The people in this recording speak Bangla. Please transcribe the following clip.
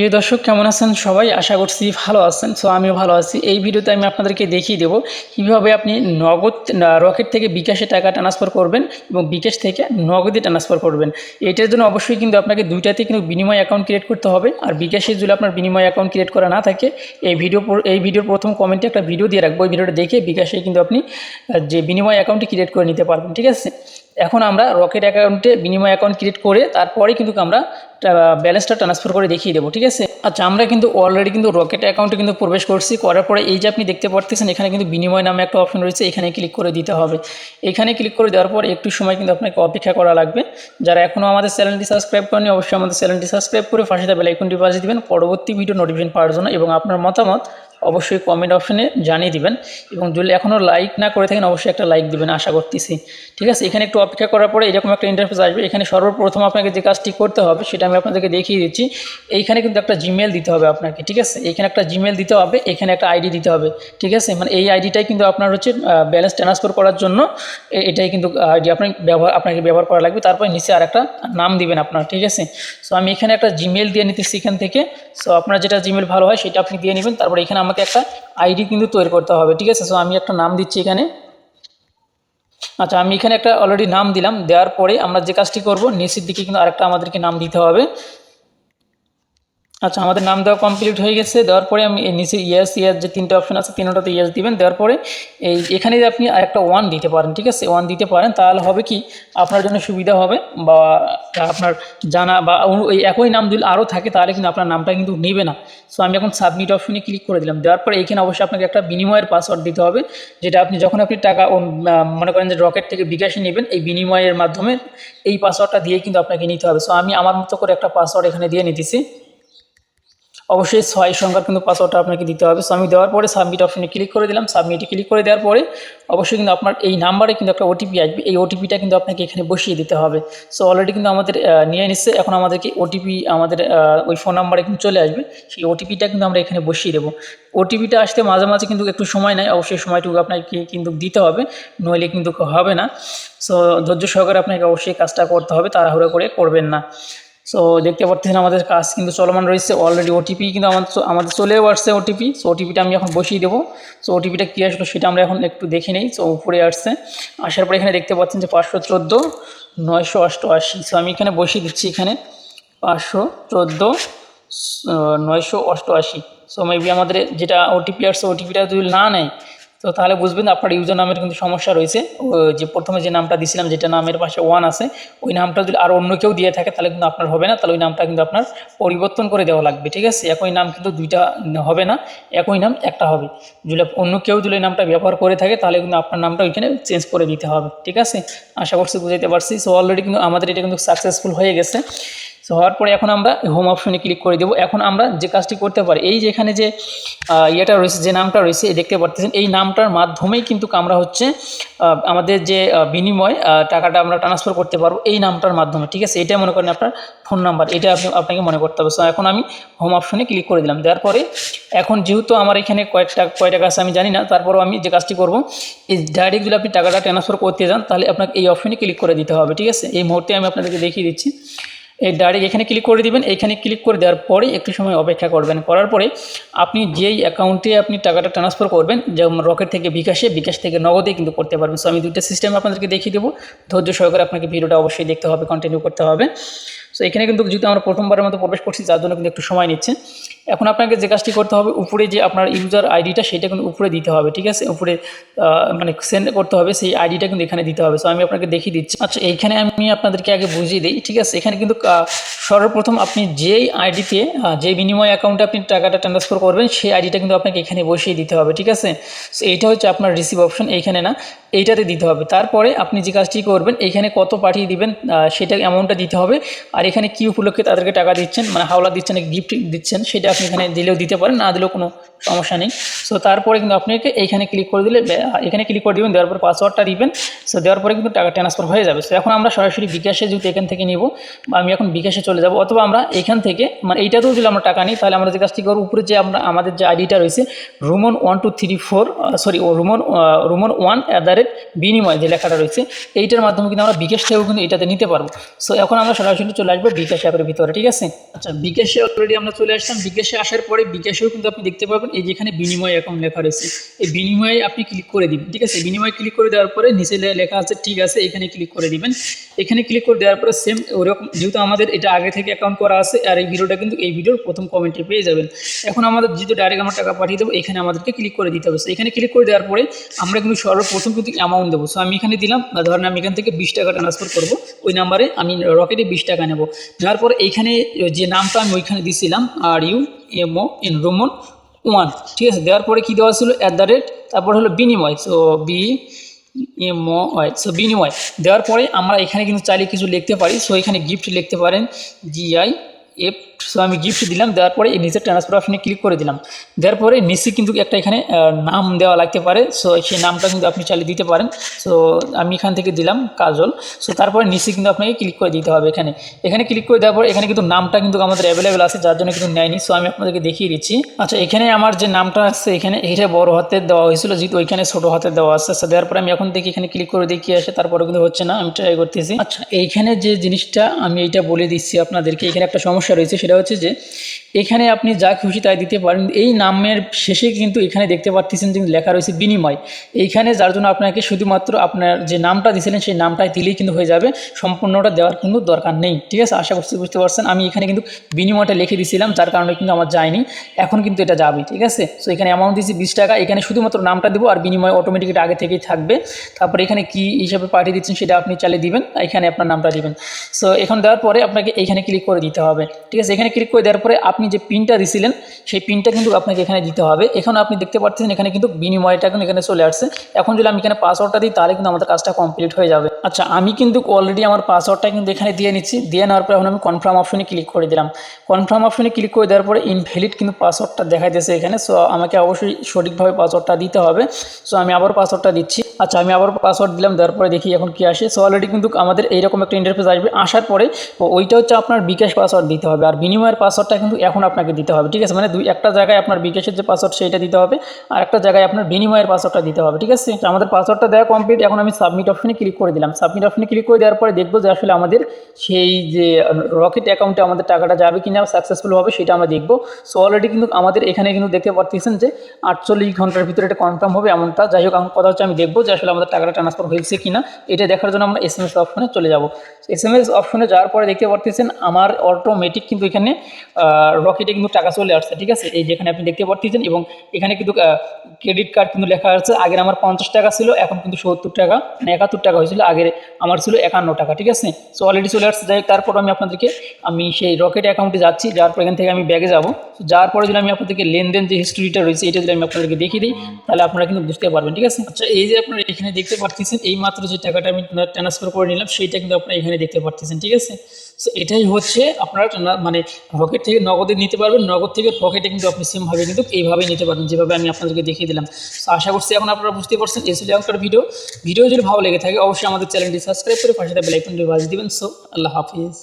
প্রিয় দর্শক, কেমন আছেন সবাই? আশা করছি ভালো আছেন। সো আমিও ভালো আছি। এই ভিডিওতে আমি আপনাদেরকে দেখিয়ে দেবো কীভাবে আপনি নগদ রকেট থেকে বিকাশে টাকা ট্রান্সফার করবেন এবং বিকাশ থেকে নগদে ট্রান্সফার করবেন। এটার জন্য অবশ্যই কিন্তু আপনাকে দুইটাতে কিন্তু বিনিময় অ্যাকাউন্ট ক্রিয়েট করতে হবে। আর বিকাশে যদি আপনার বিনিময় অ্যাকাউন্ট ক্রিয়েট করা না থাকে, এই ভিডিও এই ভিডিওর প্রথম কমেন্টে একটা ভিডিও দিয়ে রাখব। ওই ভিডিওটা দেখে বিকাশে কিন্তু আপনি যে বিনিময় অ্যাকাউন্টটি ক্রিয়েট করে নিতে পারবেন। ঠিক আছে? এখন আমরা রকেট অ্যাকাউন্টে বিনিময় অ্যাকাউন্ট ক্রিয়েট করে তারপরে কিন্তু আমরা ব্যালেন্সটা ট্রান্সফার করে দেখিয়ে দেবো, ঠিক আছে? আচ্ছা আমরা কিন্তু অলরেডি কিন্তু রকেট অ্যাকাউন্টে কিন্তু প্রবেশ করছি, করার পরে এই যে আপনি দেখতে পারতেছেন, এখানে কিন্তু বিনিময় নামে একটা অপশন রয়েছে, এখানে ক্লিক করে দিতে হবে। এখানে ক্লিক করে দেওয়ার পর একটু সময় কিন্তু আপনাকে অপেক্ষা করা লাগবে। যারা এখনও আমাদের চ্যানেলটি সাবস্ক্রাইব করেনি অবশ্যই আমাদের চ্যানেলটি সাবস্ক্রাইব করে পাশে বেল আইকনটি বাজিয়ে দেবেন। পরবর্তী ভিডিও নোটিফিকেশন পাওয়ার জন্য এবং আপনার মতামত অবশ্যই কমেন্ট অপশনে জানিয়ে দিবেন এবং যদি এখনও লাইক না করে থাকেন, অবশ্যই একটা লাইক দিবেন আশা করতেছি। ঠিক আছে? এখানে একটু অপেক্ষা করার পরে এরকম একটা ইন্টারফেস আসবে। এখানে সর্বপ্রথম আপনাকে যে কাজটি করতে হবে, সেটা আমি আপনাদেরকে দেখিয়ে দিচ্ছি। এইখানে কিন্তু একটা জিমেল দিতে হবে আপনাকে, ঠিক আছে? এখানে একটা জিমেল দিতে হবে, এখানে একটা আইডি দিতে হবে, ঠিক আছে? মানে এই আইডিটাই কিন্তু আপনার হচ্ছে ব্যালেন্স ট্রান্সফার করার জন্য এটাই কিন্তু আইডি আপনার ব্যবহার, আপনাকে ব্যবহার করা লাগবে। তারপরে নিচে আর একটা নাম দিবেন আপনার, ঠিক আছে? সো আমি এখানে একটা জিমেল দিয়ে নিতেছি এখান থেকে। সো আপনার যেটা জিমেল ভালো হয়, সেটা আপনি দিয়ে নেবেন। তারপরে এখানে আমাকে একটা আইডি কিন্তু তৈরি করতে হবে, ঠিক আছে? সো আমি একটা নাম দিচ্ছি এখানে। আচ্ছা আমি এখানে একটা অলরেডি নাম দিলাম, দেওয়ার পরে আমরা যে কাজটি করব, নিচের দিকে কিন্তু আরেকটা আমাদেরকে নাম দিতে হবে। আচ্ছা আমাদের নাম দেওয়া কমপ্লিট হয়ে গেছে। দেওয়ার পরে আমি নিচে ইয়েস ইয়াস যে তিনটে অপশন আছে তিনটাতে ইয়েস দিবেন। দেওয়ার পরে এই এখানে আপনি আরেকটা ওয়ান দিতে পারেন, ঠিক আছে? ওয়ান দিতে পারেন, তাহলে হবে কি? আপনার জন্য সুবিধা হবে বা আপনার জানা বা ওই একই নাম দিলে আরও থাকে, তাহলে কিন্তু আপনার নামটা কিন্তু নেবে না। সো আমি এখন সাবমিট অপশনে ক্লিক করে দিলাম। দেওয়ার পরে এখানে অবশ্যই আপনাকে একটা বিনিময়ের পাসওয়ার্ড দিতে হবে, যেটা আপনি যখন আপনি টাকা মনে করেন যে রকেট থেকে বিকাশে নেবেন, এই বিনিময়ের মাধ্যমে এই পাসওয়ার্ডটা দিয়ে কিন্তু আপনাকে নিতে হবে। সো আমি আমার মতো করে একটা পাসওয়ার্ড এখানে দিয়ে নিতেছি। অবশ্যই ছয় সংখ্যার কিন্তু পাসওয়ার্ডটা আপনাকে দিতে হবে। সো আমি দেওয়ার পরে সাবমিট অপশনে ক্লিক করে দিলাম। সাবমিটে ক্লিক করে দেওয়ার পরে অবশ্যই কিন্তু আপনার এই নাম্বারে কিন্তু একটা ওটিপি আসবে। এই ওটিপিটা কিন্তু আপনাকে এখানে বসিয়ে দিতে হবে। সো অলরেডি কিন্তু আমাদের নিয়ে নিচ্ছে। এখন আমাদেরকে ওটিপি আমাদের ওই ফোন নাম্বারে কিন্তু চলে আসবে। সেই ওটিপিটা কিন্তু আমরা এখানে বসিয়ে দেবো। ওটিপিটা আসতে মাঝে মাঝে কিন্তু একটু সময় নেয়। অবশ্যই সময়টুকু আপনাকে কিন্তু দিতে হবে। নইলে কিন্তু হবে না। সো ধৈর্য সহকারে আপনাকে অবশ্যই কাজটা করতে হবে। তাড়াহুড়ো করে করবেন না। সো দেখতে পাচ্ছেন আমাদের কাজ কিন্তু চলমান রয়েছে অলরেডি ওটিপি কিন্তু আমাদের আমাদের চলেও আসছে ওটিপি সো ওটিপিটা আমি এখন বসিয়ে দেবো। সো ওটিপিটা কী আসলো সেটা আমরা এখন একটু দেখে নিই। সো উপরে আসছে। আসার পরে এখানে দেখতে পাচ্ছেন যে পাঁচশো চোদ্দ, নয়শো অষ্টআশি। সো আমি এখানে বসিয়ে দিচ্ছি এখানে। পাঁচশো চোদ্দ নয়শো অষ্টআশি। সো মেবি আমাদের যেটা ওটিপি আসছে ওটিপিটা যদি না নেয় তো তাহলে বুঝবেন আপনার ইউজার নামের কিন্তু সমস্যা রয়েছে। যে প্রথমে যে নামটা দিছিলাম, যেটা নামের পাশে ওয়ান আছে, ওই নামটা যদি আর অন্য কেউ দিয়ে থাকে, তাহলে কিন্তু আপনার হবে না। তাহলে ওই নামটা কিন্তু আপনার পরিবর্তন করে দেওয়া লাগবে, ঠিক আছে? একই নাম কিন্তু দুইটা হবে না, একই নাম একটা হবে। যদি অন্য কেউ যদি নামটা ব্যবহার করে থাকে, তাহলে কিন্তু আপনার নামটা ওইখানে চেঞ্জ করে দিতে হবে, ঠিক আছে? আশা করছি বুঝাইতে পারছি। সো অলরেডি কিন্তু আমাদের এটা কিন্তু সাকসেসফুল হয়ে গেছে। সো হওয়ার পরে এখন আমরা হোম অপশনে ক্লিক করে দেবো। এখন আমরা যে কাজটি করতে পারি, এই যে এখানে যে ইয়েটা রয়েছে, যে নামটা রয়েছে দেখতে পারতেছেন, এই নামটার মাধ্যমেই কিন্তু আমরা হচ্ছে আমাদের যে বিনিময় টাকাটা আমরা ট্রান্সফার করতে পারব এই নামটার মাধ্যমে, ঠিক আছে? এটা মনে করেন আপনার ফোন নাম্বার এটা আপনি, আপনাকে মনে করতে হবে। সো এখন আমি হোম অপশনে ক্লিক করে দিলাম। দেওয়ার পরে, এখন যেহেতু আমার এখানে কয়েকটা কয় টাকা আছে আমি জানি না, তারপরও আমি যে কাজটি করব, এই ডাইরেক্ট যদি আপনি টাকাটা ট্রান্সফার করতে যান, তাহলে আপনাকে এই অপশনে ক্লিক করে দিতে হবে, ঠিক আছে? এই মুহূর্তে আমি আপনাদেরকে দেখিয়ে দিচ্ছি। এই ডাইরেক্ট এখানে ক্লিক করে দিবেন এখানে ক্লিক করে দেওয়ার পরে একটু সময় অপেক্ষা করবেন। করার পরে আপনি যেই অ্যাকাউন্টে আপনি টাকাটা ট্রান্সফার করবেন, যেমন রকেট থেকে বিকাশে, বিকাশ থেকে নগদে কিন্তু করতে পারবেন। সো আমি দুইটা সিস্টেম আপনাদেরকে দেখিয়ে দেবো। ধৈর্য সহকারে আপনাকে ভিডিওটা অবশ্যই দেখতে হবে কন্টিনিউ করতে হবে। সো এখানে কিন্তু যেহেতু আমরা প্রথমবারের মতো প্রবেশ করছি, যার জন্য কিন্তু একটু সময় নিচ্ছে। এখন আপনাকে যে কাজটি করতে হবে, উপরে যে আপনার ইউজার আইডিটা সেটা কিন্তু উপরে দিতে হবে, ঠিক আছে? উপরে মানে সেন্ড করতে হবে, সেই আইডিটা কিন্তু এখানে দিতে হবে। সো আমি আপনাকে দেখিয়ে দিচ্ছি। আচ্ছা এইখানে আমি আপনাদেরকে আগে বুঝিয়ে দিই, ঠিক আছে? এখানে কিন্তু সর্বপ্রথম আপনি যেই আইডিতে যে বিনিময় অ্যাকাউন্টে আপনি টাকাটা ট্রান্সফার করবেন, সেই আইডিটা কিন্তু আপনাকে এখানে বসিয়ে দিতে হবে, ঠিক আছে? সো এইটা হচ্ছে আপনার রিসিভ অপশন এইখানে না। এইটাতে দিতে হবে। তারপরে আপনি যে কাজটি করবেন এইখানে কত পাঠিয়ে দিবেন সেটা অ্যামাউন্টটা দিতে হবে। আর এখানে কী উপলক্ষে তাদেরকে টাকা দিচ্ছেন মানে হাওলা দিচ্ছেন গিফট দিচ্ছেন, সেটা আপনি এখানে দিলেও দিতে পারেন, না দিলেও কোনো সমস্যা নেই। সো তারপরে কিন্তু আপনাকে এইখানে ক্লিক করে দিলে এখানে ক্লিক করে দিবেন, দেওয়ার পর পাসওয়ার্ডটা দিবেন। সো দেওয়ার পরে কিন্তু টাকা ট্রান্সফার হয়ে যাবে। সো এখন আমরা সরাসরি বিকাশে যদি এখান থেকে নিব আমি এখন বিকাশে চলে যাব, অথবা আমরা এখান থেকে মানে এইটাতেও যদি আমরা টাকা নিই, তাহলে আমরা যে কাজটি করব, উপরে যে আমরা, আমাদের যে আইডিটা রয়েছে Rumon one two three four sorry Rumon Rumon one at the rate বিনিময় যে লেখাটা রয়েছে, এইটার মাধ্যমে কিন্তু আমরা বিকাশ থেকেও কিন্তু এটাতে নিতে পারব। সো এখন আমরা সরাসরি চলে আসব বিকাশ অ্যাপের ভিতরে, ঠিক আছে? আচ্ছা বিকাশে অলরেডি আমরা চলে আসলাম। বিকাশে আসার পরে বিকাশেও কিন্তু আপনি দেখতে পাবেন এই যেখানে বিনিময় অ্যাকাউন্ট লেখা রয়েছে। এই বিনিময়ে আপনি ক্লিক করে দিবেন, ঠিক আছে? বিনিময় ক্লিক করে দেওয়ার পরে নিচে লেখা আছে, ঠিক আছে, এখানে ক্লিক করে দিবেন। এখানে ক্লিক করে দেওয়ার পরে সেম ওরকম, যেহেতু আমাদের এটা আগে থেকে অ্যাকাউন্ট করা আছে, আর এই ভিডিওটা কিন্তু এই ভিডিওর প্রথম কমেন্টে পেয়ে যাবেন। এখন আমাদের যেহেতু ডাইরেক্ট আমরা টাকা পাঠিয়ে দেবো, এখানে আমাদেরকে ক্লিক করে দিতে হবে। এখানে ক্লিক করে দেওয়ার পরে আমরা কিন্তু সর্বপ্রথম কিন্তু অ্যামাউন্ট দেবো। সো আমি এখানে দিলাম ধরেন আমি এখান থেকে বিশ টাকা ট্রান্সফার করব। ওই নাম্বারে আমি রকেটে বিশ টাকা নেব। নেওয়ার পরে এইখানে যে নামটা আমি ওইখানে দিছিলাম R U M O N Rumon one ঠিক আছে? দেওয়ার পরে কী দেওয়া ছিল? অ্যাট দ্য রেট তারপর হলো বিনিময়। সো বি এমও হয় সো বিনিময়। দেওয়ার পরে আমরা এখানে কিন্তু চাইলে কিছু লিখতে পারি। সো এখানে গিফট লিখতে পারেন জিআই এফ সো আমি গিফট দিলাম, দেওয়ার পরে এই নিচে ট্রান্সফার অপশনে ক্লিক করে দিলাম। দেওয়ার পরে নিচে কিন্তু একটা এখানে নাম দেওয়া লাগতে পারে সো সেই নামটা কিন্তু আপনি চাইলে দিতে পারেন। সো আমি এখান থেকে দিলাম কাজল সো তারপরে নিচে কিন্তু আপনাকে ক্লিক করে দিতে হবে এখানে। এখানে ক্লিক করে দেওয়ার পর এখানে কিন্তু নামটা কিন্তু আমাদের অ্যাভেলেবেল আছে, যার জন্য কিন্তু নেয়নি সো আমি আপনাদেরকে দেখিয়ে দিচ্ছি। আচ্ছা এখানে আমার যে নামটা আছে, এখানে এটা বড় হাতের দেওয়া হয়েছিল, যেহেতু ওইখানে ছোট হাতের দেওয়া আছে সো দেওয়ার পরে আমি এখন দেখি এখানে ক্লিক করে দেখি, আসে তারপরে কিন্তু হচ্ছে না, আমি ট্রাই করতেছি। আচ্ছা এইখানে যে জিনিসটা আমি এইটা বলে দিচ্ছি আপনাদেরকে, এখানে একটা সমস্যা রয়েছে সেটা হচ্ছে যে এখানে আপনি যা খুশি তাই দিতে পারেন। এই নামের শেষে কিন্তু এখানে দেখতে পাচ্ছেন যে লেখা রয়েছে বিনিময়। এইখানে যার জন্য আপনাকে শুধুমাত্র আপনার যে নামটা দিয়েছিলেন, সেই নামটাই দিলেই কিন্তু হয়ে যাবে। সম্পূর্ণটা দেওয়ার কিন্তু দরকার নেই। ঠিক আছে? আশা করছি বুঝতে পারছেন। আমি এখানে কিন্তু বিনিময়টা লিখে দিয়েছিলাম, যার কারণে কিন্তু আমার যায়নি। এখন কিন্তু এটা যাবে, ঠিক আছে? সো এখানে অ্যামাউন্ট দিয়েছি বিশ টাকা। এখানে শুধুমাত্র নামটা দেবো আর বিনিময় অটোমেটিক এটা আগে থেকেই থাকবে। তারপরে এখানে কি হিসাবে পাঠিয়ে দিচ্ছেন সেটা আপনি চালিয়ে দিবেন। এখানে আপনার নামটা দিবেন। সো এখন দেওয়ার পরে আপনাকে এইখানে ক্লিক করে দিতে হবে। ঠিক আছে? এখানে ক্লিক করে দেওয়ার পরে আপনি যে পিনটা দিছিলেন, সেই পিনটা কিন্তু আপনাকে এখানে দিতে হবে। এখন আপনি দেখতে পাচ্ছেন, এখানে কিন্তু বিনিময়টা কিন্তু এখানে চলে আসছে। এখন যদি আমি এখানে পাসওয়ার্ডটা দিই, তাহলে কিন্তু আমাদের কাজটা কমপ্লিট হয়ে যাবে। আচ্ছা আমি কিন্তু অলরেডি আমার পাসওয়ার্ডটা কিন্তু এখানে দিয়ে নিচ্ছি। দিয়ে নেওয়ার পরে এখন আমি কনফার্ম অপশনে ক্লিক করে দিলাম। কনফার্ম অপশনে ক্লিক করে দেওয়ার পরে ইনভ্যালিড কিন্তু পাসওয়ার্ডটা দেখাইতেছে এখানে। সো আমাকে অবশ্যই সঠিকভাবে পাসওয়ার্ডটা দিতে হবে। সো আমি আবার পাসওয়ার্ডটা দিচ্ছি। আচ্ছা আমি আবার পাসওয়ার্ড দিলাম, দেওয়ার পরে দেখি এখন কি আসে। সো অলরেডি কিন্তু আমাদের এইরকম একটা ইন্টারফেস আসবে। আসার পরে ওইটা হচ্ছে আপনার বিকাশ পাসওয়ার্ড দিতে হবে। আর বিনিময়ের পাসওয়ার্ডটা কিন্তু এখন আপনাকে দিতে হবে, ঠিক আছে? মানে দুই, একটা জায়গায় আপনার বিকাশের যে পাসওয়ার্ড সেইটা দিতে হবে আর একটা জায়গায় আপনার বিনিময়ের পাসওয়ার্ডটা দিতে হবে, ঠিক আছে? আমাদের পাসওয়ার্ডটা দেওয়া কমপ্লিট এখন আমি সাবমিট অপশনে ক্লিক করে দিলাম। সাবমিট অপশনে ক্লিক করে দেওয়ার পরে দেখব যে আসলে আমাদের সেই যে রকেট অ্যাকাউন্টে আমাদের টাকাটা যাবে কিনা সাকসেসফুল হবে সেটা আমরা দেখব। সো অলরেডি কিন্তু আমাদের এখানে কিন্তু দেখতে পাচ্ছেন যে আটচল্লিশ ঘণ্টার ভিতরে এটা কনফার্ম হবে এমনটা। যাই হোক, এখন কথা হচ্ছে আমি দেখব যে আসলে আমাদের টাকাটা ট্রান্সফার হয়েছে কিনা। এটা দেখার জন্য আমরা এস এম এস অপশনে চলে যাব। এস এম এস অপশনে যাওয়ার পরে দেখতে পাচ্ছেন আমার অটোমেটিক কিন্তু এখানে রকেটে কিন্তু টাকা চলে আসছে, ঠিক আছে? এই যেখানে আপনি দেখতে পাচ্ছেন এবং এখানে কিন্তু ক্রেডিট কার্ড কিন্তু লেখা আছে। আগের আমার পঞ্চাশ টাকা ছিল, এখন কিন্তু সত্তর টাকা মানে একাত্তর টাকা হয়েছিল। আগের আমার ছিল একান্ন টাকা, ঠিক আছে? সো অলরেডি চলে আসছে। যাই তারপর আমি আপনাদেরকে, আমি সেই রকেট অ্যাকাউন্টে যাচ্ছি। যাওয়ার পর এখান থেকে আমি ব্যাগে যাব। তো যাওয়ার পরে যদি আমি আপনাদেরকে লেনদেন যে হিস্ট্রিটা রয়েছে, এটা যদি আমি আপনাদেরকে দেখিয়ে দিই, তাহলে আপনারা কিন্তু বুঝতে পারবেন, ঠিক আছে? আচ্ছা এই যে আপনারা এখানে দেখতে পাচ্ছেন এই মাত্র যে টাকাটা আমি ট্রান্সফার করে নিলাম, সেইটা কিন্তু আপনারা এখানে দেখতে পাচ্ছেন ঠিক আছে? সো এটাই হচ্ছে আপনার মানে পকেট থেকে নগদে নিতে পারবেন, নগদ থেকে পকেটে কিন্তু আপনি সেমভাবে কিন্তু এইভাবে নিতে পারবেন, যেভাবে আমি আপনাদেরকে দেখিয়ে দিলাম। সো আশা করছি এখন আপনারা বুঝতে পারছেন, এই ছিল এখনকার ভিডিও ভিডিও যদি ভালো লেগে থাকে, অবশ্যই আমাদের চ্যানেলটি সাবস্ক্রাইব করে পাশে বেলাইকনটি বাজিয়ে দিবেন। সো আল্লাহ হাফিজ।